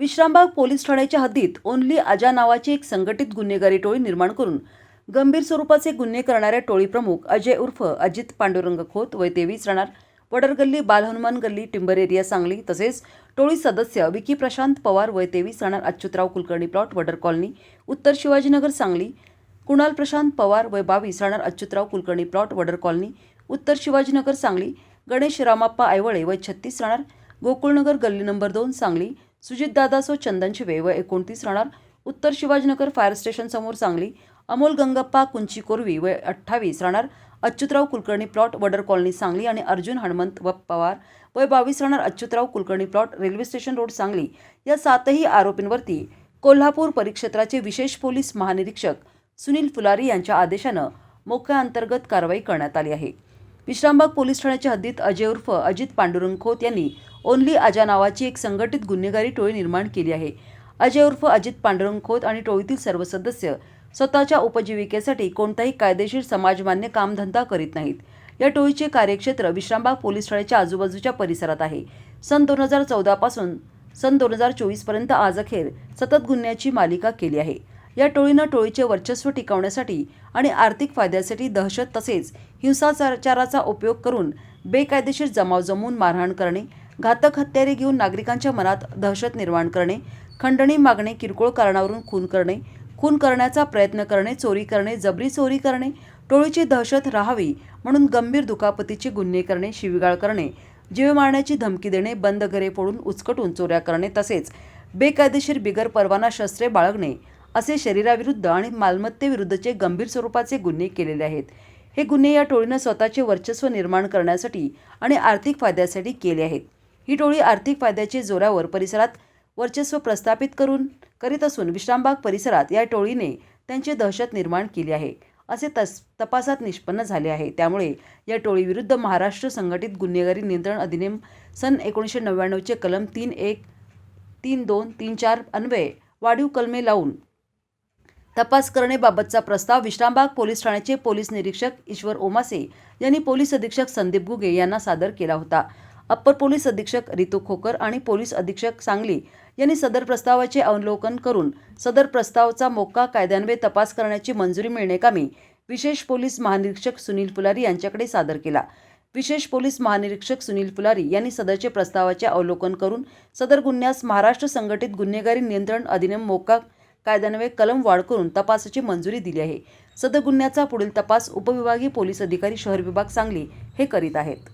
Vishrambag police ठाण्याच्या हद्दीत only आजा नावाची एक संघटित गुन्हेगारी टोळी निर्माण करून गंभीर स्वरूपाचे गुन्हे करणाऱ्या टोळी प्रमुख अजय उर्फ अजित पांडुरंग खोत वय तेवीस राहणार वडर गल्ली बालहनुमान गल्ली टिंबर एरिया सांगली तसेच टोळी सदस्य विकी प्रशांत पवार वय तेवीस राहणार अच्युतराव कुलकर्णी प्लॉट वडर कॉलनी उत्तर शिवाजीनगर सांगली कुणाल प्रशांत पवार वय बावीस राहणार अच्युतराव कुलकर्णी प्लॉट वडर कॉलनी उत्तर शिवाजीनगर सांगली गणेश रामाप्पा आयवळे वय छत्तीस राहणार गोकुळनगर गल्ली नंबर दोन सांगली सुजित दादासो चंदन शिवे वय एकोणतीस राहणार. उत्तर शिवाजीनगर फायर स्टेशन समोर सांगली. अमोल गंगप्पा कुंची कोरवी वय अठ्ठावीस राहणार. अच्युतराव कुलकर्णी प्लॉट वडर कॉलनी सांगली आणि अर्जुन हनुमंत व पवार वय बावीस राहणार. Achyutrao Kulkarni plot railway station road Sangli. या सातही आरोपींवरती कोल्हापूर परिक्षेत्राचे विशेष पोलीस महानिरीक्षक सुनील फुलारी यांच्या आदेशानं मोक्याअंतर्गत कारवाई करण्यात आली आहे. विश्रामबाग पोलीस ठाण्याच्या हद्दीत अजय उर्फ अजित पांडुरंग खोत यांनी ओनली आजा नावाची एक संघटित गुन्हेगारी टोळी निर्माण केली आहे. अजय उर्फ अजित पांडुरंग खोत आणि टोळीतील सर्व सदस्य स्वतःच्या उपजीविकेसाठी कोणताही कायदेशीर समाजमान्य कामधंदा करीत नाहीत. या टोळीचे कार्यक्षेत्र विश्रामबाग पोलीस ठाण्याच्या आजूबाजूच्या परिसरात आहे. सन दोन हजार चौदापासून सन दोन हजार चोवीसपर्यंत आज अखेर सतत गुन्ह्याची मालिका केली आहे. या टोळीनं टोळीचे वर्चस्व टिकवण्यासाठी आणि आर्थिक फायद्यासाठी दहशत तसेच हिंसाचाराचा उपयोग करून बेकायदेशीर जमाव जमवून मारहाण करणे घातक हत्यारे घेऊन नागरिकांच्या मनात दहशत निर्माण करणे खंडणी मागणे किरकोळ कारणावरून खून करणे खून करण्याचा प्रयत्न करणे चोरी करणे जबरी चोरी करणे टोळीची दहशत राहावी म्हणून गंभीर दुखापतीचे गुन्हे करणे शिवीगाळ करणे जीव मारण्याची धमकी देणे बंद घरे फोडून उचकटून चोऱ्या करणे तसेच बेकायदेशीर बिगर परवाना शस्त्रे बाळगणे असे शरीराविरुद्ध आणि मालमत्तेविरुद्धचे गंभीर स्वरूपाचे गुन्हे केलेले आहेत. हे गुन्हे या टोळीनं स्वतःचे वर्चस्व निर्माण करण्यासाठी आणि आर्थिक फायद्यासाठी केले आहेत. ही टोळी आर्थिक फायद्याचे जोरावर परिसरात वर्चस्व प्रस्थापित करून करीत असून विश्रामबाग परिसरात या टोळीने त्यांची दहशत निर्माण केली आहे. असे तस तपासात निष्पन्न झाले आहे. त्यामुळे या टोळीविरुद्ध महाराष्ट्र संघटित गुन्हेगारी नियंत्रण अधिनियम सन एकोणीसशे नव्याण्णवचे कलम तीन एक तीन दोन तीन चार अन्वये वाढीव कलमे लावून तपास करणेबाबतचा प्रस्ताव विश्रामबाग पोलीस ठाण्याचे पोलीस निरीक्षक ईश्वर ओमासे यांनी पोलीस अधीक्षक संदीप गुगे यांना सादर केला होता. अप्पर पोलीस अधीक्षक रितू खोकर आणि पोलीस अधीक्षक सांगली यांनी सदर प्रस्तावाचे अवलोकन करून सदर प्रस्तावचा मोक्का कायद्यान्वये तपास करण्याची मंजुरी मिळणेकामी विशेष पोलीस महानिरीक्षक सुनील फुलारी यांच्याकडे सादर केला. विशेष पोलीस महानिरीक्षक सुनील फुलारी यांनी सदरचे प्रस्तावाचे अवलोकन करून सदर गुन्ह्यास महाराष्ट्र संघटित गुन्हेगारी नियंत्रण अधिनियम मोक्का कायद्यान्वये कलम वाढ करून तपासाची मंजुरी दिली आहे. सदर गुन्ह्याचा पुढील तपास उपविभागीय पोलीस अधिकारी शहर विभाग सांगली हे करीत आहेत.